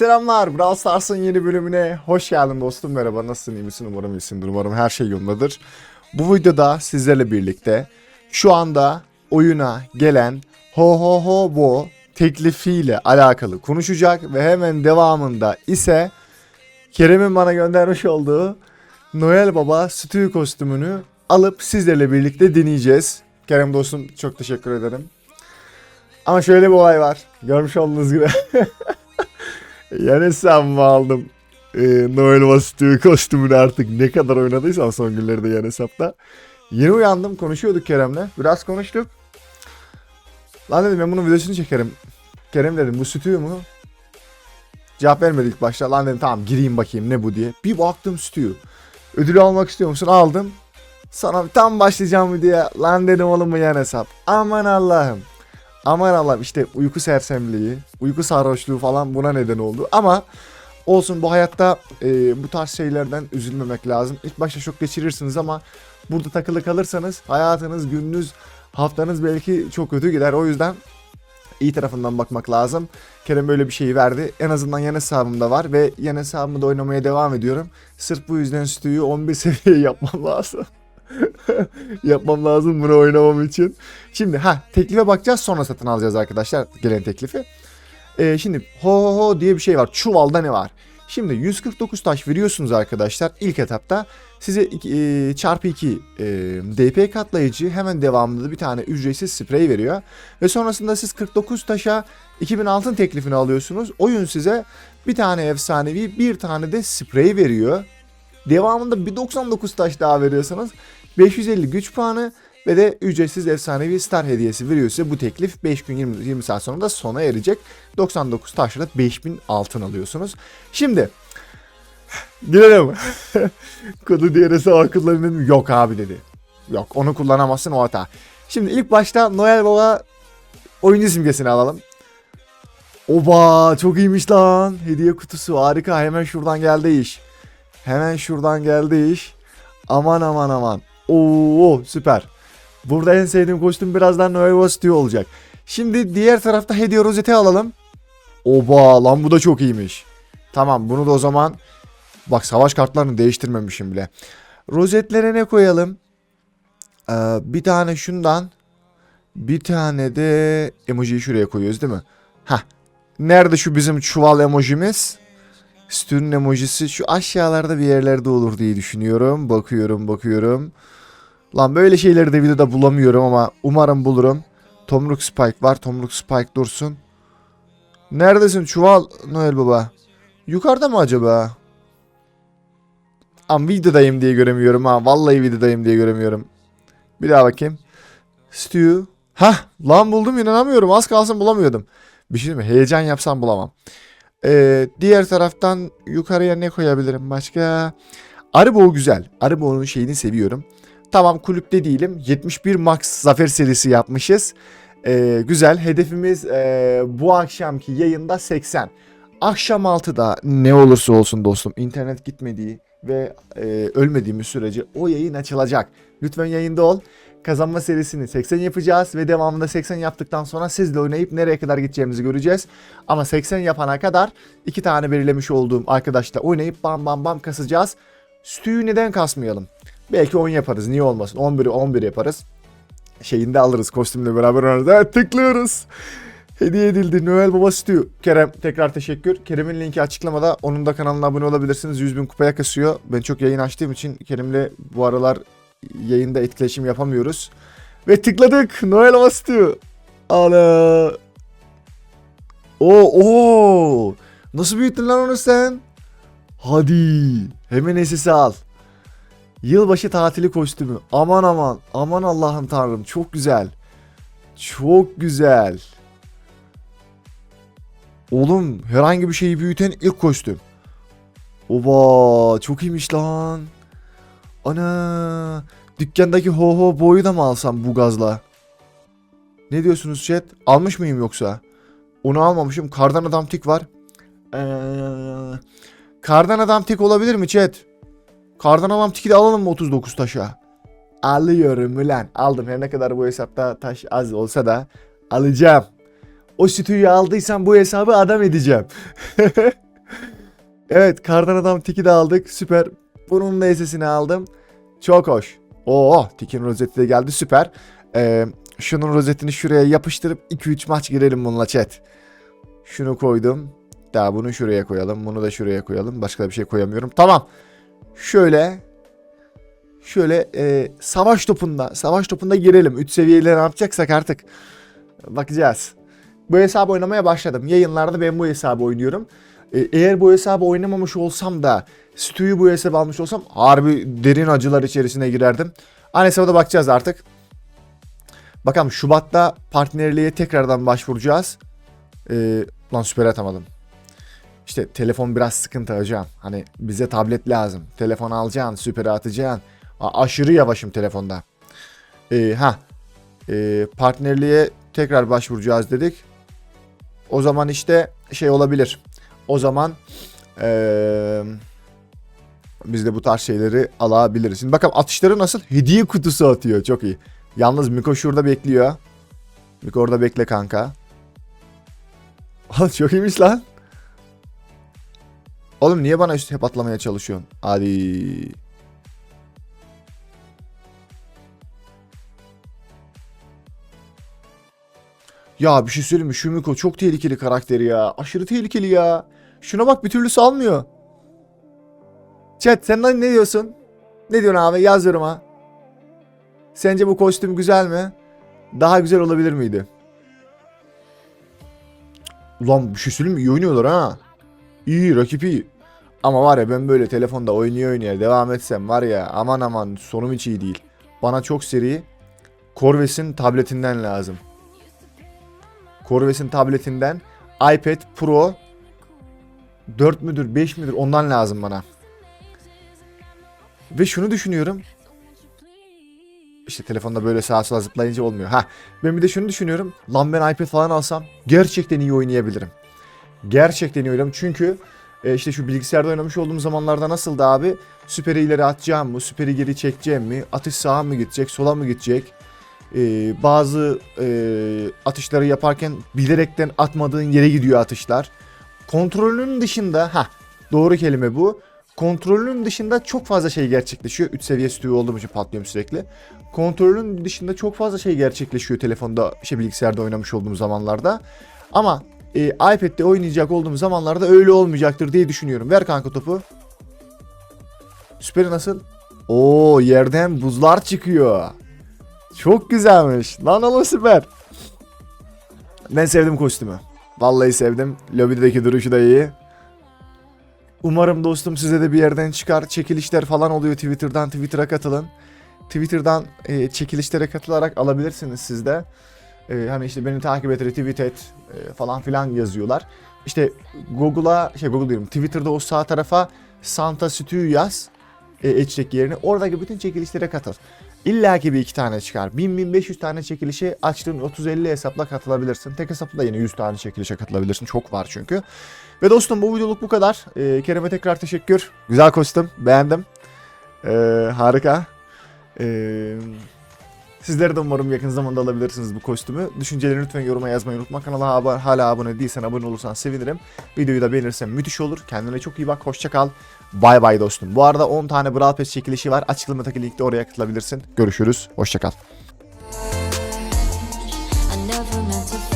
Selamlar, Brawl Stars'ın yeni bölümüne hoş geldin dostum. Merhaba, nasılsın, iyi misin? Umarım iyisindir, umarım her şey yolundadır. Bu videoda sizlerle birlikte şu anda oyuna gelen Ho Ho Ho Bo teklifiyle alakalı konuşacak ve hemen devamında ise Kerem'in bana göndermiş olduğu Noel Baba stüdyo kostümünü alıp sizlerle birlikte deneyeceğiz. Kerem dostum çok teşekkür ederim. Ama şöyle bir olay var. Görmüş olduğunuz gibi. Yani sen mi aldım? Ee, Noel Bastıyor kostümünü artık ne kadar oynadıysam son günlerde yan hesapta. Yeni uyandım konuşuyorduk Kerem'le. Biraz konuştuk. Lan dedim ben bunun videosunu çekerim. Kerem dedim bu stüdyo mu? Cevap vermedi ilk başta. Lan dedim tamam gireyim bakayım ne bu diye. Bir baktım stüdyo. Ödülü almak istiyor musun? Aldım. Sonra tam başlayacağım videoya. Lan dedim oğlum bu yan hesap. Aman Allah'ım. Aman Allah'ım işte uyku sersemliği, uyku sarhoşluğu falan buna neden oldu. Ama olsun bu hayatta e, bu tarz şeylerden üzülmemek lazım. İlk başta şok geçirirsiniz ama burada takılı kalırsanız hayatınız, gününüz, haftanız belki çok kötü gider. O yüzden iyi tarafından bakmak lazım. Kerem böyle bir şeyi verdi. En azından yan hesabımda var ve yan hesabımda oynamaya devam ediyorum. Sırf bu yüzden stüdyoyu 11 seviye yapmam lazım. yapmam lazım bunu oynamam için. Şimdi ha teklife bakacağız sonra satın alacağız arkadaşlar gelen teklifi. Ee, şimdi ho ho ho diye bir şey var. Çuvalda ne var? Şimdi 149 taş veriyorsunuz arkadaşlar ilk etapta. Size e, çarpı 2 e, DP katlayıcı hemen devamında da bir tane ücretsiz sprey veriyor. Ve sonrasında siz 49 taşa 2000 altın teklifini alıyorsunuz. Oyun size bir tane efsanevi bir tane de sprey veriyor. Devamında bir 99 taş daha veriyorsanız 550 güç puanı ve de ücretsiz efsanevi star hediyesi veriyor size. Bu teklif 5 gün 20, 20 saat sonra da sona erecek. 99 taşla 5000 altın alıyorsunuz. Şimdi girelim. Kodu kullanın dedim. Yok abi dedi. Yok onu kullanamazsın o hata. Şimdi ilk başta Noel Baba oyuncu simgesini alalım. Oba çok iyiymiş lan. Hediye kutusu harika. Hemen şuradan geldi iş. Hemen şuradan geldi iş. Aman aman aman. Oo süper. Burada en sevdiğim kostüm birazdan Noel Bastio olacak. Şimdi diğer tarafta hediye rozeti alalım. Oba lan bu da çok iyiymiş. Tamam bunu da o zaman bak savaş kartlarını değiştirmemişim bile. Rozetlere ne koyalım? Ee, bir tane şundan bir tane de emojiyi şuraya koyuyoruz değil mi? Hah. Nerede şu bizim çuval emojimiz? Stüdyo'nun emojisi şu aşağılarda bir yerlerde olur diye düşünüyorum. Bakıyorum bakıyorum. Lan böyle şeyleri de videoda bulamıyorum ama umarım bulurum. Tomruk Spike var. Tomruk Spike dursun. Neredesin çuval Noel Baba? Yukarıda mı acaba? Am videodayım diye göremiyorum ha. Vallahi videodayım diye göremiyorum. Bir daha bakayım. Stew. Hah lan buldum inanamıyorum. Az kalsın bulamıyordum. Bir şey mi? Heyecan yapsam bulamam. Ee, diğer taraftan yukarıya ne koyabilirim başka? Aribo güzel. Aribo'nun şeyini seviyorum. Tamam kulüpte değilim. 71 Max Zafer serisi yapmışız. Ee, güzel. Hedefimiz ee, bu akşamki yayında 80. Akşam 6'da ne olursa olsun dostum internet gitmediği ve ee, ölmediğimiz sürece o yayın açılacak. Lütfen yayında ol. Kazanma serisini 80 yapacağız ve devamında 80 yaptıktan sonra sizle oynayıp nereye kadar gideceğimizi göreceğiz. Ama 80 yapana kadar iki tane belirlemiş olduğum arkadaşla oynayıp bam bam bam kasacağız. Stüyü neden kasmayalım? Belki 10 yaparız. Niye olmasın? 11'i 11 yaparız. Şeyini de alırız kostümle beraber. Evet tıklıyoruz. Hediye edildi Noel Baba Stew. Kerem tekrar teşekkür. Kerem'in linki açıklamada. Onun da kanalına abone olabilirsiniz. 100 bin kupaya kasıyor. Ben çok yayın açtığım için Kerem'le bu aralar yayında etkileşim yapamıyoruz. Ve tıkladık. Noel Baba Stew. Ana. Oo, oo. Nasıl büyüttün lan onu sen? Hadi. Hemen sesi al. Yılbaşı tatili kostümü. Aman aman. Aman Allah'ım tanrım. Çok güzel. Çok güzel. Oğlum herhangi bir şeyi büyüten ilk kostüm. Oba çok iyiymiş lan. Ana. Dükkandaki ho ho boyu da mı alsam bu gazla? Ne diyorsunuz chat? Almış mıyım yoksa? Onu almamışım. Kardan adam tik var. Ee, kardan adam tik olabilir mi chat? Kardan adam tiki de alalım mı 39 taşa? Alıyorum ulan. Aldım. Her ne kadar bu hesapta taş az olsa da alacağım. O stüdyoyu aldıysam bu hesabı adam edeceğim. Evet kardan adam tiki de aldık. Süper. Bunun da sesini aldım. Çok hoş. Oo tikin rozeti de geldi süper. Ee, şunun rozetini şuraya yapıştırıp 2-3 maç girelim bununla chat. Şunu koydum. Daha bunu şuraya koyalım. Bunu da şuraya koyalım. Başka da bir şey koyamıyorum. Tamam. Şöyle şöyle e, savaş topunda savaş topunda girelim. 3 seviyeleri ne yapacaksak artık bakacağız. Bu hesabı oynamaya başladım. Yayınlarda ben bu hesabı oynuyorum. E, eğer bu hesabı oynamamış olsam da Stu'yu bu hesabı almış olsam harbi derin acılar içerisine girerdim. Aynı hesaba da bakacağız artık. Bakalım Şubat'ta partnerliğe tekrardan başvuracağız. Ee, lan süper atamadım. İşte telefon biraz sıkıntı hocam. Hani bize tablet lazım. Telefon alacaksın, süper atacaksın. A- aşırı yavaşım telefonda. Ee, ha, Ee, partnerliğe tekrar başvuracağız dedik. O zaman işte şey olabilir. O zaman ee, biz de bu tarz şeyleri alabiliriz. Şimdi bakalım atışları nasıl? Hediye kutusu atıyor. Çok iyi. Yalnız Miko şurada bekliyor. Miko orada bekle kanka. Çok iyiymiş lan. Oğlum niye bana üstü hep atlamaya çalışıyorsun? Hadi. Ya bir şey söyleyeyim mi? Şu çok tehlikeli karakteri ya. Aşırı tehlikeli ya. Şuna bak bir türlü salmıyor. Chat sen ne diyorsun? Ne diyorsun abi? Yaz yoruma. Sence bu kostüm güzel mi? Daha güzel olabilir miydi? Ulan bir şey söyleyeyim mi? İyi oynuyorlar ha. İyi rakip iyi. Ama var ya ben böyle telefonda oynuyor oynuyor devam etsem var ya aman aman sonum hiç iyi değil. Bana çok seri Corvus'in tabletinden lazım. Corvus'in tabletinden iPad Pro 4 müdür 5 müdür ondan lazım bana. Ve şunu düşünüyorum. İşte telefonda böyle sağa sola zıplayınca olmuyor. Ha ben bir de şunu düşünüyorum. Lan ben iPad falan alsam gerçekten iyi oynayabilirim. Gerçekten oynarım çünkü e, işte şu bilgisayarda oynamış olduğum zamanlarda nasıldı abi? Süperi ileri atacağım mı? Süperi geri çekeceğim mi? Atış sağa mı gidecek? Sola mı gidecek? E, bazı e, atışları yaparken bilerekten atmadığın yere gidiyor atışlar. Kontrolünün dışında ha doğru kelime bu. Kontrolünün dışında çok fazla şey gerçekleşiyor. 3 seviye stüğü olduğum için patlıyorum sürekli. Kontrolün dışında çok fazla şey gerçekleşiyor telefonda, şey bilgisayarda oynamış olduğum zamanlarda. Ama e, iPad'de oynayacak olduğum zamanlarda öyle olmayacaktır diye düşünüyorum. Ver kanka topu. Süperi nasıl? Oo yerden buzlar çıkıyor. Çok güzelmiş. Lan oğlum süper. Ben sevdim kostümü. Vallahi sevdim. Lobideki duruşu da iyi. Umarım dostum size de bir yerden çıkar. Çekilişler falan oluyor Twitter'dan. Twitter'a katılın. Twitter'dan e, çekilişlere katılarak alabilirsiniz siz de. E, hani işte beni takip et, retweet et e, falan filan yazıyorlar. İşte Google'a, şey Google diyorum Twitter'da o sağ tarafa Santa Stew yaz. E, eçlik yerine. Oradaki bütün çekilişlere katıl. İlla ki bir iki tane çıkar. 1000-1500 tane çekilişe açtığın 30-50 hesapla katılabilirsin. Tek hesapla yine 100 tane çekilişe katılabilirsin. Çok var çünkü. Ve dostum bu videoluk bu kadar. Ee, Kerem'e tekrar teşekkür. Güzel kostüm. Beğendim. Ee, harika. Ee, sizleri de umarım yakın zamanda alabilirsiniz bu kostümü. Düşüncelerini lütfen yoruma yazmayı unutma. Kanala hala abone değilsen abone olursan sevinirim. Videoyu da beğenirsen müthiş olur. Kendine çok iyi bak. Hoşça kal. Bay bay dostum. Bu arada 10 tane Brawl Pass çekilişi var. Açıklamadaki linkte oraya katılabilirsin. Görüşürüz. Hoşça kal. I never meant to